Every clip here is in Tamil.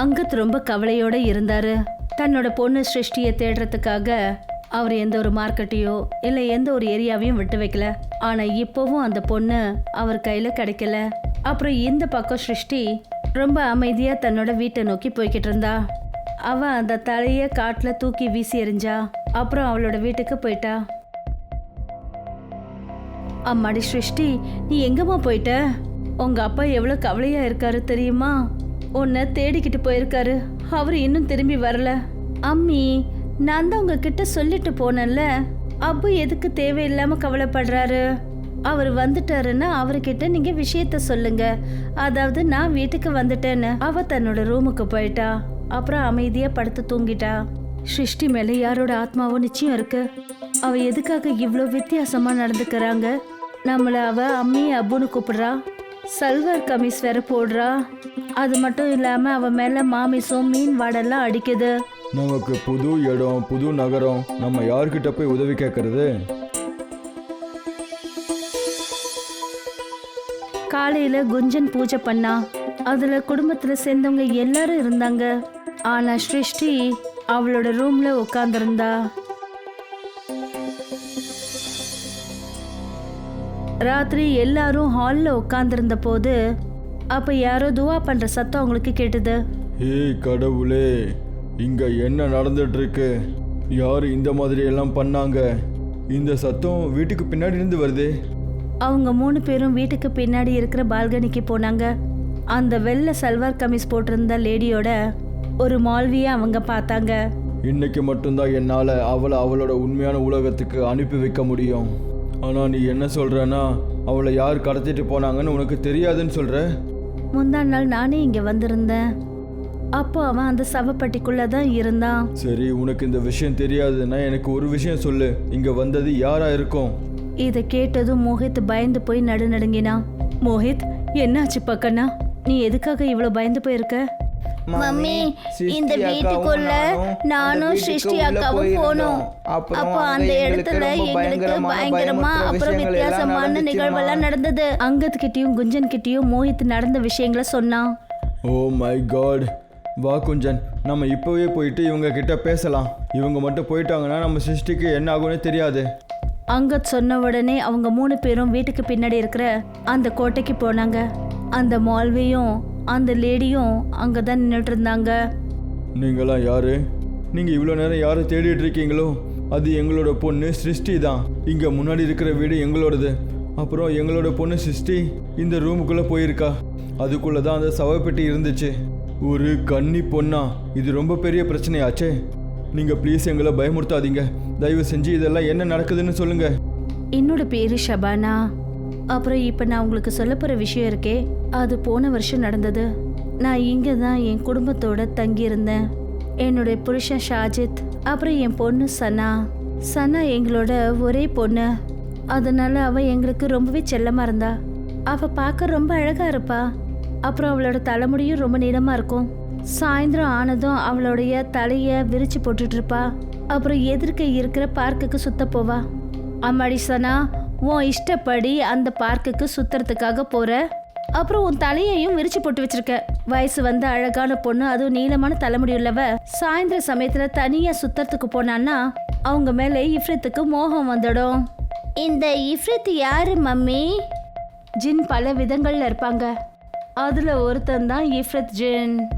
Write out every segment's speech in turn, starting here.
அங்கத் ரொம்ப கவலையோட இருந்தாரு. தன்னோட பொண்ணு சிருஷ்டியை தேடுறதுக்காக அவர் எந்த ஒரு மார்க்கெட்டையோ இல்லை எந்த ஒரு ஏரியாவையும் விட்டு வைக்கல. ஆனால் இப்போவும் அந்த பொண்ணு அவர் கையில் கிடைக்கல. அப்புறம் இந்த பக்கம் சிருஷ்டி ரொம்ப அமைதியாக தன்னோட வீட்டை நோக்கி போய்கிட்டு இருந்தா. அவன் அந்த தலையை காட்டில் தூக்கி வீசி எறிஞ்சா. அப்புறம் அவளோட வீட்டுக்கு போயிட்டா. அம்மாடி சிருஷ்டி நீ எங்கம்மா போயிட்ட? உங்கள் அப்பா எவ்வளோ கவலையாக இருக்காரு தெரியுமா? உன்னை தேடிக்கிட்டு போயிருக்காரு. அவர் இன்னும் திரும்பி வரல. அம்மி நான் தான் உங்ககிட்ட சொல்லிட்டு போனேன்ல. அப்பு எதுக்கு தேவையில்லாம கவலைப்படுறாரு? அவர் வந்துட்டாருன்னா அவர்கிட்ட நீங்க விஷயத்த சொல்லுங்க. அதாவது நான் வீட்டுக்கு வந்துட்டேன்னு. அவ தன்னோட ரூமுக்கு போயிட்டா. அப்புறம் அமைதியா படுத்து தூங்கிட்டா. சிருஷ்டி மேல யாரோட ஆத்மாவும் நிச்சயம் இருக்கு. அவ எதுக்காக இவ்வளோ வித்தியாசமா நடந்துக்கிறாங்க? நம்மள அவ அம்மி அப்புன்னு கூப்பிடுறா. சல்வார் கமிஸ் வேற போடுறா. அது மட்டும் இல்லாம அவ மேல மாமிசம் மீன் வாடெல்லாம் அடிக்குது. நமக்கு புது இடம் புது நகரம் நம்ம யார்கிட்ட போய் உதவி கேட்கறது காலையில குஞ்சன் பூஜை பண்ணா. அதுல குடும்பத்துல சேர்ந்தவங்க எல்லாரும் இருந்தாங்க. ஆனா சிருஷ்டி அவளோட ரூம்ல உட்கார்ந்திருந்தா. ராத்திரி எல்லாரும் ஹால்ல உட்கார்ந்திருந்த போது அப்ப யாரோ துவா பண்ற சத்தம் அவங்களுக்கு கேட்டது. ஏய் கடவுளே இங்க என்ன நடந்துட்டு இருக்கு யார் இந்த மாதிரி எல்லாம் பண்ணாங்க? இந்த சத்தம் வீட்டுக்கு பின்னாடி இருந்து வருதே. அவங்க மூணு பேரும் வீட்டுக்கு பின்னாடி இருக்கிற பால்கனிக்கு போனாங்க. அந்த வெள்ளை சல்வார் கமிஸ் போட்டிருந்த லேடியோட ஒரு மால்வியை அவங்க பார்த்தாங்க. இன்னைக்கு மட்டும்தான் என்னால் அவளை அவளோட உண்மையான உலகத்துக்கு அனுப்பி வைக்க முடியும். ஆனால் நீ என்ன சொல்கிறனா அவளை யார் கடத்திட்டு போனாங்கன்னு உனக்கு தெரியாதுன்னு சொல்கிற முந்தா நாள் நானே இங்க வந்திருந்தேன். அப்போ அவன் அந்த சவப்பட்டிக்குள்ள தான் இருந்தான். சரி உனக்கு இந்த விஷயம் தெரியாதுன்னா எனக்கு ஒரு விஷயம் சொல்லு. இங்கே வந்தது யாரா இருக்கும்? இதை கேட்டதும் மோஹித் பயந்து போய் நடுநடுங்கினான். மோஹித் என்னாச்சு பக்கண்ணா நீ எதுக்காக இவ்வளவு பயந்து போயிருக்க? மம்மி இந்த வீட்டுக்குள்ள நானும் சிருஷ்டி அக்காவும் போனோம். அப்போ அந்த இடத்துல எங்களுக்கு பயங்கரமா அப்புறம் வித்தியாசமான நிகழ்வெல்லாம் நடந்தது. அங்கத் கிட்டயும் குஞ்சன் கிட்டயும் மோஹித் நடந்த விஷயங்களை சொன்னான். Oh my God. வா குஞ்சன் நம்ம இப்போவே போயிட்டு இவங்க கிட்ட பேசலாம். இவங்க மட்டும் போயிட்டாங்கன்னா நம்ம சிருஷ்டிக்கு என்ன ஆகும்னு தெரியாது. அங்கத் சொன்ன உடனே அவங்க மூணு பேரும் வீட்டுக்கு பின்னாடி இருக்கிற அந்த கோட்டைக்கு போனாங்க. அந்த மால்வியும் அந்த லேடியும் அங்கே தான் நின்றுட்டு இருந்தாங்க நீங்களாம் யாரு? நீங்கள் இவ்வளோ நேரம் யாரை தேடிட்டு இருக்கீங்களோ அது எங்களோட பொண்ணு சிருஷ்டி தான். இங்கே முன்னாடி இருக்கிற வீடு எங்களோடது. அப்புறம் எங்களோட பொண்ணு சிருஷ்டி இந்த ரூமுக்குள்ளே போயிருக்கா. அதுக்குள்ளே தான் அந்த சவப்பெட்டி இருந்துச்சு. ஒரு கன்னி பொண்ணா? இது ரொம்ப பெரிய பிரச்சனையாச்சே. நீங்கள் ப்ளீஸ் எங்களை பயமுறுத்தாதீங்க. தயவு செஞ்சு இதெல்லாம் என்ன நடக்குதுன்னு சொல்லுங்கள் என்னோட பேரு ஷபானா. அப்புறம் இப்போ நான் உங்களுக்கு சொல்ல போகிற விஷயம் இருக்கே. அது போன வருஷம் நடந்தது. நான் இங்கே தான் என் குடும்பத்தோட தங்கியிருந்தேன். என்னுடைய புருஷன் ஷாஜித் அப்புறம் என் பொண்ணு சனா. சனா எங்களோட ஒரே பொண்ணு. அதனால அவள் எங்களுக்கு ரொம்பவே செல்லமாக இருந்தா. அவள் பார்க்க ரொம்ப அழகாக இருப்பா. அப்புறம் அவளோட தலைமுடியும் ரொம்ப நீளமாக இருக்கும். சாயந்தரம் ஆனதும் அவளுடைய தலையை விரிச்சு போட்டுட்ருப்பா அப்புறம் எதிர்க்க இருக்கிற பார்க்குக்கு சுத்த போவா. அம்மாடி சனா உன் இஷ்டப்படி அந்த பார்க்குக்கு சுத்துறதுக்காக போற. அப்புறம் உன் தலையையும் விரிச்சு போட்டு வச்சிருக்க. வயசு வந்த அழகான பொண்ணு அதுவும் நீளமான தலைமுடி உள்ளவ சாயந்தர சமயத்துல தனியா சுத்தறதுக்கு போனான்னா அவங்க மேல இஃப்ரித்துக்கு மோகம் வந்துடும். இந்த இஃப்ரித் யாரு மம்மி? ஜின் பல விதங்கள்ல இருப்பாங்க. அதுல ஒருத்தன் தான் இஃப்ரத் ஜின்.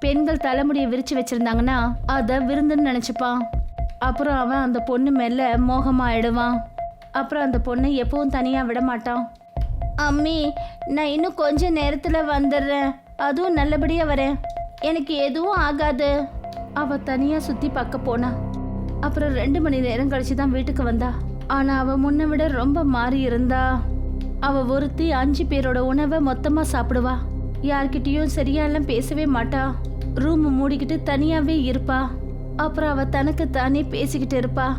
பெண்கள் தலைமுடியை விரிச்சு வச்சிருந்தாங்கன்னா அதை விருந்துன்னு நினைச்சுப்பான். அப்புறம் அவன் அந்த பொண்ணு மேல மோகமாயிடுவான். அப்புறம் அந்த பொண்ணை எப்பவும் தனியா விட மாட்டான் அம்மி நான் இன்னும் கொஞ்ச நேரத்துல வந்துடுறேன். அதுவும் நல்லபடியா வரேன். எனக்கு எதுவும் ஆகாது. அவ தனியா சுத்தி பார்க்க போனா. அப்புறம் ரெண்டு மணி நேரம் கழிச்சு தான் வீட்டுக்கு வந்தா. ஆனா அவ முன்ன விட ரொம்ப மாறி இருந்தா. அவ ஒருத்தி அஞ்சு பேரோட உணவை மொத்தமா சாப்பிடுவா. யார்கிட்டயும் சரியாலாம் பேசவே மாட்டா. ரூம் மூடிக்கிட்டு தனியாவே இருப்பா. அப்புறம் அவ தனக்கு தானே பேசிக்கிட்டு இருப்பா.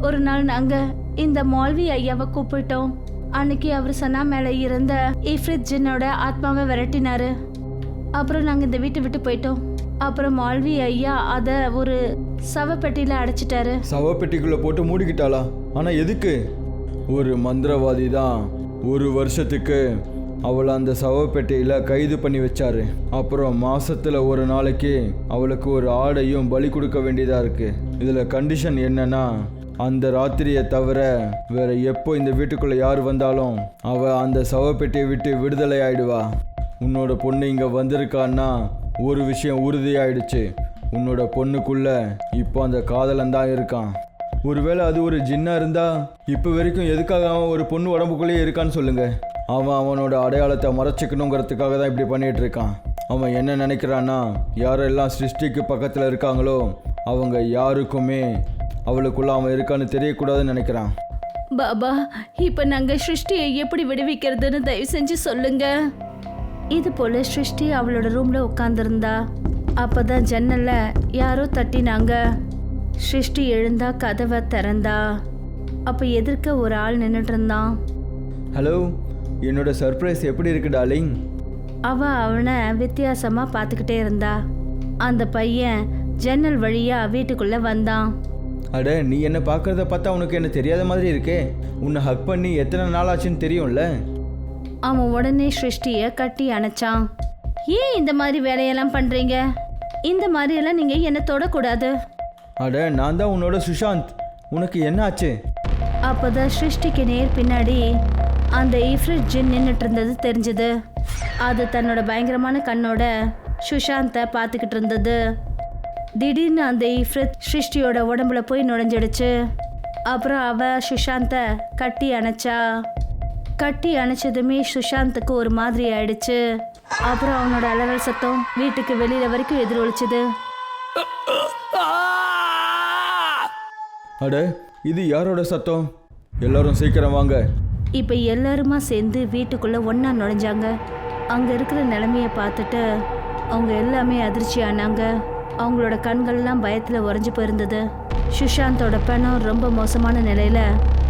ஒரு நாள் நாங்க இந்த மால்வி ஐயாவை கூப்பிட்டோம். அன்னைக்கு அவர் சனா மேலே இருந்த இஃப்ரித் ஜின்னோட ஆத்மாவை விரட்டினாரு. அப்புறம் நாங்கள் இந்த வீட்டை விட்டு போயிட்டோம். அப்புறம் மால்வி ஐயா அதை ஒரு சவப்பெட்டியில் அடைச்சிட்டாரு. சவப்பெட்டிக்குள்ளே போட்டு மூடிக்கிட்டாளா? ஆனால் எதுக்கு? ஒரு மந்திரவாதி தான் ஒரு வருஷத்துக்கு அவளை அந்த சவப்பெட்டியில் கைது பண்ணி வச்சாரு. அப்புறம் மாசத்துல ஒரு நாளைக்கு அவளுக்கு ஒரு ஆடையும் பலி கொடுக்க வேண்டியதாக இருக்கு. இதில் கண்டிஷன் என்னன்னா அந்த ராத்திரியை தவிர வேற எப்போ இந்த வீட்டுக்குள்ள யார் வந்தாலும் அவ அந்த சவப்பெட்டியை விட்டு விடுதலை ஆயிடுவா. உன்னோட பொண்ணு இங்க வந்திருக்கான்னா ஒரு விஷயம் உறுதியாயிடுச்சு. உன்னோட பொண்ணுக்குள்ள இப்போ அந்த காதலன் தான் இருக்கான். ஒருவேளை அது ஒரு ஜின்னா இருந்தா இப்போ வரைக்கும் எதுக்காக அவன் ஒரு பொண்ணு உடம்புக்குள்ளேயே இருக்கான்னு சொல்லுங்க. அவன் அவனோட அடையாளத்தை மறைச்சிக்கணுங்கிறதுக்காக தான் இப்படி பண்ணிட்டு இருக்கான். அவன் என்ன நினைக்கிறான்னா யாரெல்லாம் சிருஷ்டிக்கு பக்கத்தில் இருக்காங்களோ அவங்க யாருக்குமே அவளுக்குள்ள அவன் இருக்கான்னு தெரியக்கூடாதுன்னு நினைக்கிறான். பாபா இப்போ நாங்கள் சிருஷ்டியை எப்படி விடுவிக்கிறதுன்னு தயவு செஞ்சு சொல்லுங்க. இது போல சிருஷ்டி அவளோட ரூம்ல உட்காந்துருந்தா அப்பதான் ஜன்னல்ல யாரோ தட்டினாங்க. சிருஷ்டி எழுந்தா கதவை திறந்தா அப்ப எதிர்க்க ஒரு ஆள் நின்றுட்டு இருந்தான். ஹலோ என்னோட சர்ப்ரைஸ் எப்படி இருக்கு டார்லிங் அவ அவனை வித்தியாசமா பார்த்துக்கிட்டே இருந்தா. அந்த பையன் ஜன்னல் வழியா வீட்டுக்குள்ள வந்தான். அட நீ என்ன பார்க்கறத பார்த்தா உனக்கு என்ன தெரியாத மாதிரி இருக்கே? உன்னை ஹக் பண்ணி எத்தனை நாள் ஆச்சுன்னு தெரியும்ல? அவன் உடனே சிருஷ்டிய கட்டி அணைச்சான். ஏன் இந்த மாதிரி வேலையெல்லாம் பண்றீங்க? இந்த மாதிரியெல்லாம் நீங்க என்ன தொடக்கூடாது. அட நான் தான் உன்னோட சுஷாந்த். உனக்கு என்ன ஆச்சு அப்பதான் சிருஷ்டிக்கு நேர் பின்னாடி அந்த இஃப்ரிட் ஜின் நின்றுட்டு இருந்தது தெரிஞ்சது. அது தன்னோட பயங்கரமான கண்ணோட சுஷாந்தை பார்த்துக்கிட்டு இருந்தது. திடீர்னு அந்த இஃப்ரித் சிருஷ்டியோட உடம்புல போய் நுழைஞ்சிடுச்சு. அப்புறம் அவ சுஷாந்தை கட்டி அணைச்சா. கட்டி அணைச்சதுமே சுஷாந்துக்கு ஒரு மாதிரி ஆயிடுச்சு. அப்புறம் அவனோட அலறல் சத்தம் வீட்டுக்கு வெளியில வரைக்கும் எதிரொலிச்சுது. அட இது யாரோட சத்தம்? எல்லாரும் சீக்கிரம் வாங்க. இப்போ எல்லாருமா சேர்ந்து வீட்டுக்குள்ள ஒண்ணா நுழைஞ்சாங்க. அங்க இருக்கிற நிலைமைய பார்த்துட்டு அவங்க எல்லாமே அதிர்ச்சி ஆனாங்க. அவங்களோட கண்கள்லாம் பயத்துல உறைஞ்சு போயிருந்தது. சுஷாந்தோட பணம் ரொம்ப மோசமான நிலையில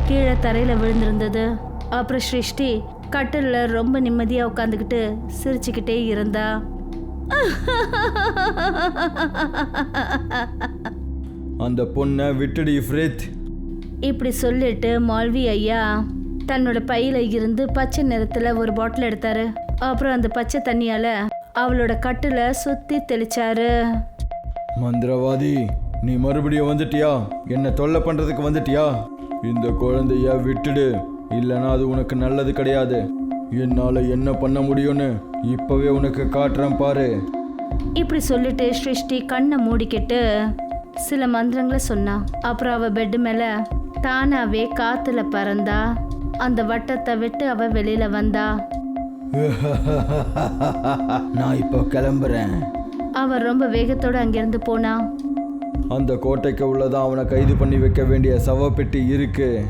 கீழே தரையில விழுந்திருந்தது. அப்புறம் சிருஷ்டி கட்டில்ல ரொம்ப நிம்மதியா உட்காந்துக்கிட்டு சிரிச்சுக்கிட்டே இருந்தா. அந்த பொண்ணை விட்டுடு இஃப்ரித் இப்படி சொல்லிட்டு மால்வி ஐயா தன்னோட பையில இருந்து பச்சை நிறத்துல ஒரு பாட்டில் எடுத்தாரு. அப்புறம் அந்த பச்சை தண்ணியால அவளோட கட்டுல சுத்தி தெளிச்சாரு. மந்திரவாதி நீ மறுபடியும் வந்துட்டியா? என்ன தொல்லை பண்றதுக்கு வந்துட்டியா? இந்த குழந்தைய விட்டுடு. இல்லைன்னா அது உனக்கு நல்லது கிடையாது. என்னால என்ன பண்ண முடியும்னு இப்பவே உனக்கு காட்டுறேன் பாரு. இப்படி சொல்லிட்டு சிருஷ்டி கண்ணை மூடிக்கிட்டு சில மந்திரங்களை சொன்னா. அப்புறம் அவ பெட் மேல தானாவே காத்துல பறந்தா. அந்த வட்டத்தை விட்டு அவ வெளியில வந்தா. நான் இப்போ கிளம்புறேன். அவ ரொம்ப வேகத்தோட அங்கிருந்து போனா. அந்த கோட்டைக்கு உள்ளதான் அவனை கைது பண்ணி வைக்க வேண்டிய சவப்பெட்டி இருக்கு.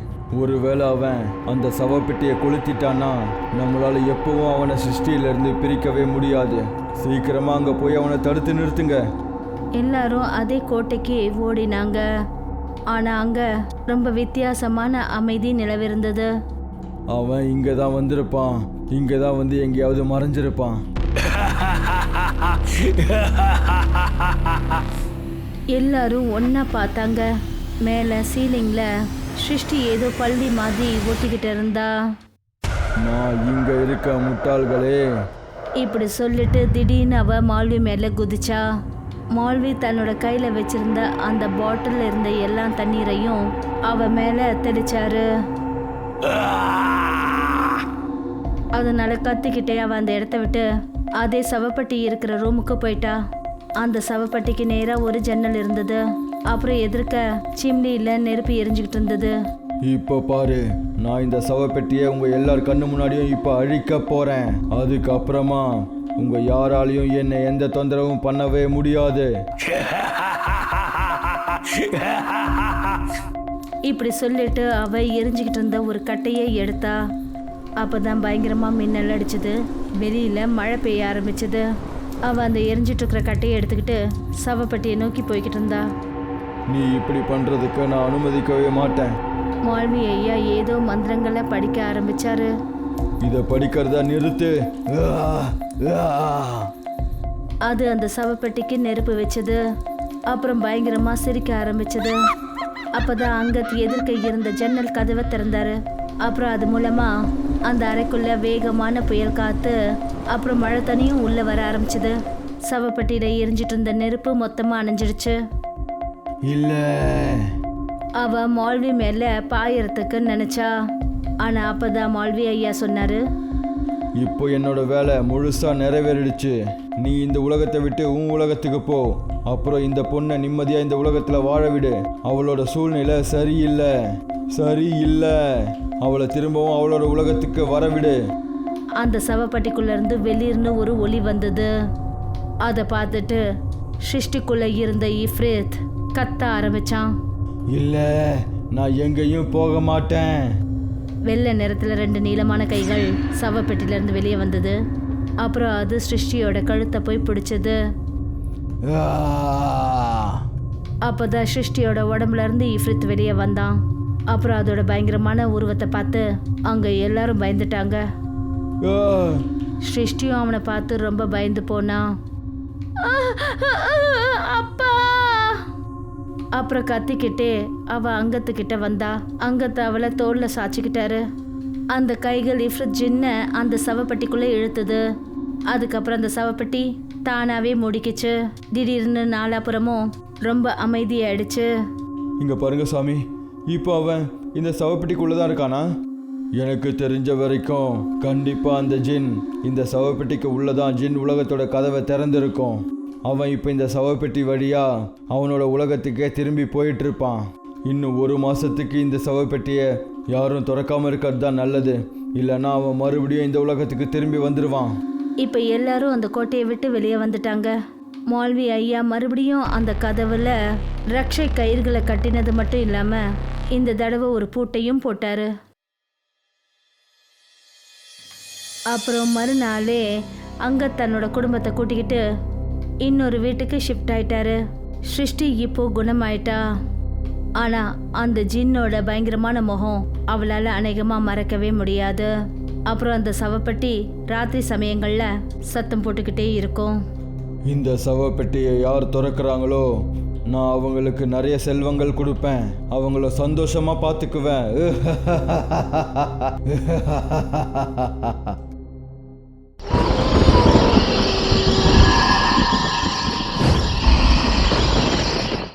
ஒருவேளை அவன் அந்த சவப்பெட்டியை கொளுத்திட்டான்னா நம்மளால எப்பவும் அவனை சிருஷ்டியிலிருந்து பிரிக்கவே முடியாது. சீக்கிரமா அங்க போய் அவனை தடுத்து நிறுத்துங்க. எல்லாரும் அதே கோட்டைக்கு ஓடினாங்க. ஆனா அங்க ரொம்ப வித்தியாசமான அமைதி நிலவிருந்தது. அவன் இங்க தான் வந்திருப்பான். இங்க தான் வந்து எங்கேயாவது மறைஞ்சிருப்பான். எல்லாரும் ஒண்ணா பார்த்தாங்க. மேல சீலிங்ல சிருஷ்டி ஏதோ பள்ளி மாதிரி ஒட்டிக்கிட்டு இருந்தா. நான் இங்க இருக்க முட்டாள்களே. இப்படி சொல்லிட்டு திடீர்னு அவ மால்வி மேல குதிச்சா. மால்வி தன்னோட கையில வச்சிருந்த அந்த பாட்டில் இருந்த எல்லா தண்ணீரையும் அவ மேல தெளிச்சாரு. அதனால கத்திக்கிட்டே அவ அந்த இடத்த விட்டு அதே சவப்பட்டி இருக்கிற ரூமுக்கு போயிட்டா. அந்த சவப்பட்டிக்கு நேரா ஒரு ஜன்னல் இருந்தது. அப்புறம் எதிர்க்க சிம்னியில நெருப்பு எரிஞ்சுக்கிட்டு இருந்தது. இப்போ பாரு நான் இந்த சவப்பெட்டியை உங்க எல்லார் கண்ணு முன்னாடியும் இப்போ அழிக்க போறேன். அதுக்கப்புறமா உங்க யாராலையும் என்னை எந்த தொந்தரவும் பண்ணவே முடியாது. இப்படி சொல்லிட்டு அவ எரிஞ்சுக்கிட்டு இருந்த ஒரு கட்டையை எடுத்தா அப்பதான் பயங்கரமா மின்னல் அடிச்சது. வெளியில மழை பெய்ய ஆரம்பிச்சது. அவ அந்த எரிஞ்சிட்டு இருக்கிற கட்டையை எடுத்துக்கிட்டு சவப்பட்டியை நோக்கி போய்கிட்டு இருந்தா. நீ இப்படி பண்றதுக்கு நான் அனுமதிக்கவே மாட்டேன். மால்வி ஐயா ஏதோ மந்திரங்களை படிக்க ஆரம்பிச்சாரு. இதை படிக்கிறத நிறுத்து. அது அந்த சவப்பெட்டிக்கு நெருப்பு வச்சது. அப்புறம் பயங்கரமா சிரிக்க ஆரம்பிச்சது. அப்பதான் அங்க எதிர்க்க இருந்த ஜன்னல் கதவை திறந்தாரு. அப்புறம் அது மூலமா அந்த அறைக்குள்ள வேகமான புயல் காத்து அப்புறம் மழை தண்ணியும் உள்ள வர ஆரம்பிச்சது. சவப்பட்டியில எரிஞ்சிட்டு இருந்த நெருப்பு மொத்தமா அணைஞ்சிடுச்சு. இல்லை. அவ மால்வி மேல பாயறதுக்கு நினைச்சா. ஆனா அப்பதான் மால்வி ஐயா சொன்னாரு. இப்போ என்னோட வேலை முழுசா நிறைவேறிடுச்சு. நீ இந்த உலகத்தை விட்டு உன் உலகத்துக்கு போ. அப்புறம் இந்த பொண்ணை நிம்மதியா இந்த உலகத்துல வாழ விடு. அவளோட சூழ்நிலை சரியில்லை. சரியில்லை. அவளை திரும்பவும் அவளோட உலகத்துக்கு வர விடு அந்த சவப்பட்டிக்குள்ள இருந்து வெளியிருந்து ஒரு ஒளி வந்தது. அதை பார்த்துட்டு சிருஷ்டிக்குள்ள இருந்த இஃப்ரேத் கத்த ஆரம்பிச்சான். இல்லை நான் எங்கேயும் போக மாட்டேன். வெள்ளை நிறத்துல ரெண்டு நீளமான கைகள் சவப்பெட்டில இருந்து வெளியே வந்தது. அப்புறம் அது சிருஷ்டியோட கழுத்தை போய் பிடிச்சது! அப்போதான் சிருஷ்டியோட உடம்புல இருந்து இஃப்ரித் வெளியே வந்தான். அப்புறம் அதோட பயங்கரமான உருவத்தை பார்த்து அங்க எல்லாரும் பயந்துட்டாங்க! சிருஷ்டியும் அவனை பார்த்து ரொம்ப பயந்து போனான் அப்பா! அப்புறம் கத்திக்கிட்டே அவ அங்கத்துக்கிட்ட வந்தா. அங்கத்தை அவளை தோல்ல சாச்சிக்கிட்டாரு அந்த கைகள் இஃப்ரித் ஜின்ன அந்த சவப்பெட்டிக்குள்ள இழுத்துது. அதுக்கப்புறம் அந்த சவப்பெட்டி தானாவே முடிக்கிச்சு. திடீர்னு நாலாபுறமும் ரொம்ப அமைதியாயிடுச்சு. இங்க பாருங்க சாமி. இப்போ அவன் இந்த சவப்பெட்டிக்குள்ளே தான் இருக்கானா? எனக்கு தெரிஞ்ச வரைக்கும் கண்டிப்பாக அந்த ஜின் இந்த சவப்பெட்டிக்கு உள்ளே தான் ஜின் உலகத்தோட கதவை திறந்திருக்கும். அவன் இப்போ இந்த சவப்பெட்டி வழியாக அவனோட உலகத்துக்கே திரும்பி போயிட்டு இருப்பான் இன்னும் ஒரு மாதத்துக்கு இந்த சவப்பெட்டியை யாரும் திறக்காமல் இருக்கிறது தான் நல்லது. இல்லைன்னா அவன் மறுபடியும் இந்த உலகத்துக்கு திரும்பி வந்துடுவான் இப்போ எல்லாரும் அந்த கோட்டையை விட்டு வெளியே வந்துட்டாங்க. மால்வி ஐயா மறுபடியும் அந்த கதவுல ரக்ஷை கயிறுகளை கட்டினது மட்டும் இல்லாம இந்த தடவை ஒரு பூட்டையும் போட்டாரு. அப்புறம் மறுநாளே அங்க தன்னோட குடும்பத்தை கூட்டிக்கிட்டு இன்னொரு வீட்டுக்கு ஷிஃப்ட் ஆயிட்டாரு. சிருஷ்டி இப்போ குணமாயிட்டா. ஆனா அந்த ஜின்னோட பயங்கரமான முகம் அவளால அநேகமா மறக்கவே முடியாது. அப்புறம் அந்த சவப்பட்டி ராத்திரி சமயங்கள்ல சத்தம் போட்டுக்கிட்டே இருக்கும். இந்த சவப்பெட்டியை யார் திறக்கிறாங்களோ நான் அவங்களுக்கு நிறைய செல்வங்கள் கொடுப்பேன். அவங்கள சந்தோஷமா பார்த்துக்குவேன்.